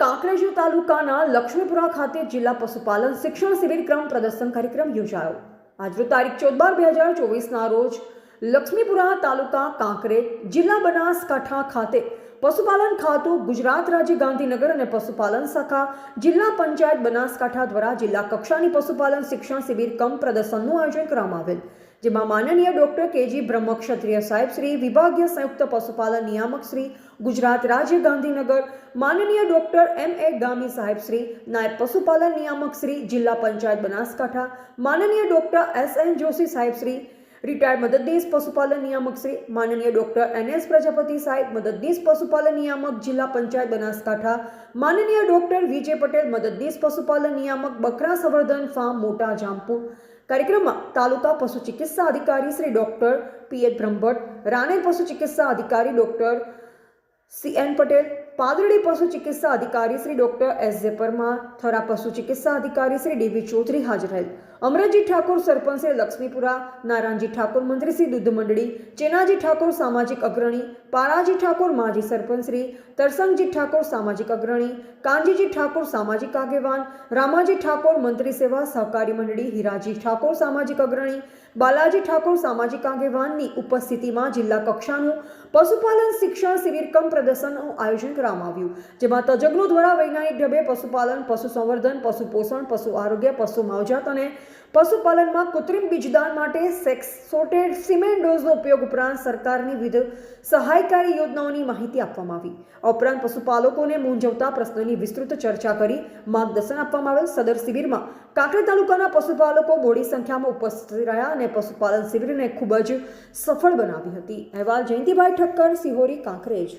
કાંકરેજ તાલુકાના લક્ષ્મીપુરા ખાતે જિલ્લા પશુપાલન શિક્ષણ શિબિર ક્રમ પ્રદર્શન કાર્યક્રમ યોજાયો. આજરોજ તારીખ ચૌદ બાર બે હજાર ચોવીસના રોજ લક્ષ્મીપુરા તાલુકા કાંકરેજ જિલ્લા બનાસકાંઠા ખાતે પશુપાલન ખાતું, ગુજરાત રાજ્ય ગાંધીનગર અને પશુપાલન શાખા, જિલ્લા પંચાયત બનાસકાંઠા દ્વારા જિલ્લા કક્ષાની પશુપાલન શિક્ષણ શિબિર કમ પ્રદર્શનનું આયોજન કરવામાં આવેલ, જેમાં માનનીય ડોક્ટર કેજી બ્રહ્મક્ષત્રિય સાહેબ શ્રી, વિભાગીય સંયુક્ત પશુપાલન નિયામક શ્રી, ગુજરાત રાજ્ય ગાંધીનગર, માનનીય ડોક્ટર એમ એ ગામી સાહેબ શ્રી, નાયબ પશુપાલન નિયામક શ્રી, જિલ્લા પંચાયત બનાસકાંઠા, માનનીય ડોક્ટર એસ એન જોશી સાહેબ શ્રી રિટાયર્ડ મદદનીશ પશુપાલન નિયામક શ્રી માનનીય ડોક્ટર એન એસ પ્રજાપતિ સાહેબ, મદદનીશ પશુપાલન નિયામક જિલ્લા પંચાયત બનાસકાંઠા, માનનીય ડોક્ટર વિજય પટેલ, મદદનીશ પશુપાલન નિયામક બકરા સંવર્ધન ફાર્મ, મોટા જામપુર. કાર્યક્રમમાં તાલુકા પશુ ચિકિત્સા અધિકારી Shri doctor P H Brahmbhatt, Raner પશુ ચિકિત્સા અધિકારી doctor C N Patel, Padardi પશુ ચિકિત્સા અધિકારી શ્રી ડોક્ટર એસ જે પરમાર, થરા પશુ ચિકિત્સા અધિકારી શ્રી ડીવી ચૌધરી હાજર રહેલ. અમરજી ઠાકોર સરપંચ શ્રી લક્ષ્મીપુરા, નારાયણજી ઠાકોર મંત્રી શ્રી દૂધ મંડળી, ચેનાજી ઠાકોર સામાજિક અગ્રણી, પારાજી ઠાકોર માજી સરપંચ શ્રી, તરસંગજી ઠાકોર સામાજિક અગ્રણી કાંજીજી ઠાકોર સામાજિક આગેવાન, રામાજી ઠાકોર મંત્રી સેવા સહકારી મંડળી, હીરાજી ઠાકોર સામાજિક અગ્રણી બાલાજી ઠાકોર સામાજિક આગેવાનની ઉપસ્થિતિમાં જિલ્લા કક્ષાનું પશુપાલન શિક્ષણ શિબિર કમ પ્રદર્શનનું આયોજન કરવામાં આવ્યું, જેમાં તજજ્ઞો દ્વારા વૈજ્ઞાનિક ઢબે પશુપાલન પશુ સંવર્ધન પશુ પોષણ પશુ આરોગ્ય, પશુ માવજાત અને પશુપાલનમાં કૃત્રિમ બીજદાન માટે સેક્સ સોટેડ સિમેન્ટ ડોઝનો ઉપયોગ ઉપરાંત સરકારની વિવિધ સહાયકારી યોજનાઓની માહિતી આપવામાં આવી. આ ઉપરાંત પશુપાલકોને મૂંઝવતા પ્રશ્નોની વિસ્તૃત ચર્ચા કરી માર્ગદર્શન આપવામાં આવેલ સદર શિબિરમાં કાંકરેજ તાલુકાના પશુપાલકો મોડી સંખ્યામાં ઉપસ્થિત રહ્યા અને પશુપાલન શિબિરને ખૂબ જ સફળ બનાવી હતી. અહેવાલ જયંતિભાઈ ઠક્કર, સિહોરી, કાંકરેજ.